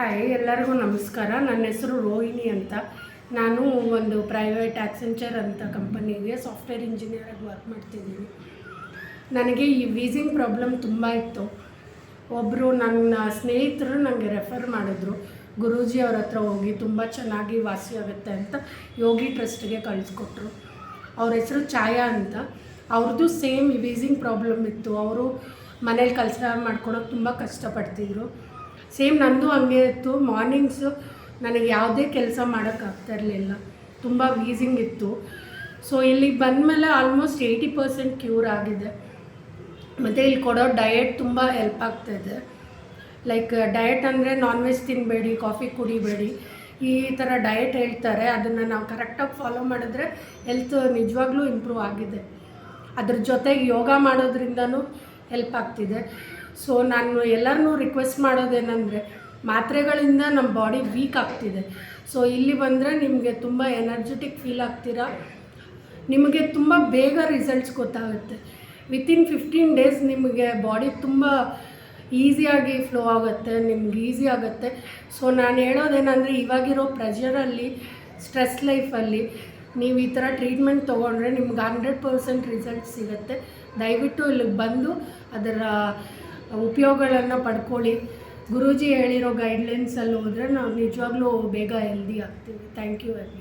Hi ಎಲ್ಲರಿಗೂ ನಮಸ್ಕಾರ. ನನ್ನ ಹೆಸರು ರೋಹಿಣಿ ಅಂತ. ನಾನು ಒಂದು ಪ್ರೈವೇಟ್ ಆಕ್ಸೆಂಚರ್ ಅಂತ ಕಂಪನಿಗೆ ಸಾಫ್ಟ್ವೇರ್ ಇಂಜಿನಿಯರಾಗಿ ವರ್ಕ್ ಮಾಡ್ತಿದ್ದೀನಿ. ನನಗೆ ಈ ವೀಸಿಂಗ್ ಪ್ರಾಬ್ಲಮ್ ತುಂಬ ಇತ್ತು. ಒಬ್ಬರು ನನ್ನ ಸ್ನೇಹಿತರು ನನಗೆ ರೆಫರ್ ಮಾಡಿದ್ರು. ಗುರೂಜಿ ಅವ್ರ ಹತ್ರ ಹೋಗಿ ತುಂಬ ಚೆನ್ನಾಗಿ ವಾಸಿ ಆಗುತ್ತೆ ಅಂತ ಯೋಗಿ ಟ್ರಸ್ಟ್ಗೆ ಕಳಿಸ್ಕೊಟ್ರು. ಅವ್ರ ಹೆಸರು ಛಾಯಾ ಅಂತ. ಅವ್ರದ್ದು ಸೇಮ್ ವೀಸಿಂಗ್ ಪ್ರಾಬ್ಲಮ್ ಇತ್ತು. ಅವರು ಮನೇಲಿ ಕೆಲಸ ಮಾಡ್ಕೊಳೋಕೆ ತುಂಬ ಕಷ್ಟಪಡ್ತಿದ್ರು. ಸೇಮ್ ನಂದು ಹಂಗೆ ಇತ್ತು. ಮಾರ್ನಿಂಗ್ಸು ನನಗೆ ಯಾವುದೇ ಕೆಲಸ ಮಾಡೋಕ್ಕಾಗ್ತಾ ಇರಲಿಲ್ಲ. ತುಂಬ ವೀಸಿಂಗ್ ಇತ್ತು. ಸೊ ಇಲ್ಲಿಗೆ ಬಂದಮೇಲೆ ಆಲ್ಮೋಸ್ಟ್ ಏಯ್ಟಿ ಪರ್ಸೆಂಟ್ ಕ್ಯೂರ್ ಆಗಿದೆ. ಮತ್ತು ಇಲ್ಲಿ ಕೊಡೋ ಡಯಟ್ ತುಂಬ ಹೆಲ್ಪ್ ಆಗ್ತಾಯಿದೆ ಲೈಕ್ ಡಯಟ್ ಅಂದರೆ ನಾನ್ ವೆಜ್ ತಿನ್ನಬೇಡಿ ಕಾಫಿ ಕುಡಿಬೇಡಿ. ಈ ಥರ ಡಯಟ್ ಹೇಳ್ತಾರೆ. ಅದನ್ನು ನಾವು ಕರೆಕ್ಟಾಗಿ ಫಾಲೋ ಮಾಡಿದ್ರೆ ಹೆಲ್ತ್ ನಿಜವಾಗ್ಲೂ ಇಂಪ್ರೂವ್ ಆಗಿದೆ. ಅದ್ರ ಜೊತೆಗೆ ಯೋಗ ಮಾಡೋದ್ರಿಂದನೂ ಹೆಲ್ಪ್ ಆಗ್ತಿದೆ. ಸೊ ನಾನು ಎಲ್ಲರನ್ನೂ ರಿಕ್ವೆಸ್ಟ್ ಮಾಡೋದೇನೆಂದರೆ, ಮಾತ್ರೆಗಳಿಂದ ನಮ್ಮ ಬಾಡಿ ವೀಕ್ ಆಗ್ತಿದೆ. ಸೊ ಇಲ್ಲಿ ಬಂದರೆ ನಿಮಗೆ ತುಂಬ ಎನರ್ಜೆಟಿಕ್ ಫೀಲ್ ಆಗ್ತೀರಾ? ನಿಮಗೆ ತುಂಬ ಬೇಗ ರಿಸಲ್ಟ್ಸ್ ಗೊತ್ತಾಗುತ್ತೆ. ವಿತಿನ್ ಫಿಫ್ಟೀನ್ ಡೇಸ್ ನಿಮಗೆ ಬಾಡಿ ತುಂಬ ಈಸಿಯಾಗಿ ಫ್ಲೋ ಆಗುತ್ತೆ, ನಿಮ್ಗೆ ಈಸಿ ಆಗುತ್ತೆ. ಸೊ ನಾನು ಹೇಳೋದೇನೆಂದರೆ, ಇವಾಗಿರೋ ಪ್ರೆಷರಲ್ಲಿ ಸ್ಟ್ರೆಸ್ ಲೈಫಲ್ಲಿ ನೀವು ಈ ಥರ ಟ್ರೀಟ್ಮೆಂಟ್ ತೊಗೊಂಡ್ರೆ ನಿಮ್ಗೆ ಹಂಡ್ರೆಡ್ ಪರ್ಸೆಂಟ್ ರಿಸಲ್ಟ್ ಸಿಗುತ್ತೆ. ದಯವಿಟ್ಟು ಇಲ್ಲಿಗೆ ಬಂದು ಅದರ ಉಪಯೋಗಗಳನ್ನು ಪಡ್ಕೊಳ್ಳಿ. ಗುರೂಜಿ ಹೇಳಿರೋ ಗೈಡ್ಲೈನ್ಸಲ್ಲಿ ಹೋದರೆ ನಾವು ನಿಜವಾಗ್ಲೂ ಬೇಗ ಹೆಲ್ದಿ ಆಗ್ತೀವಿ. Thank you very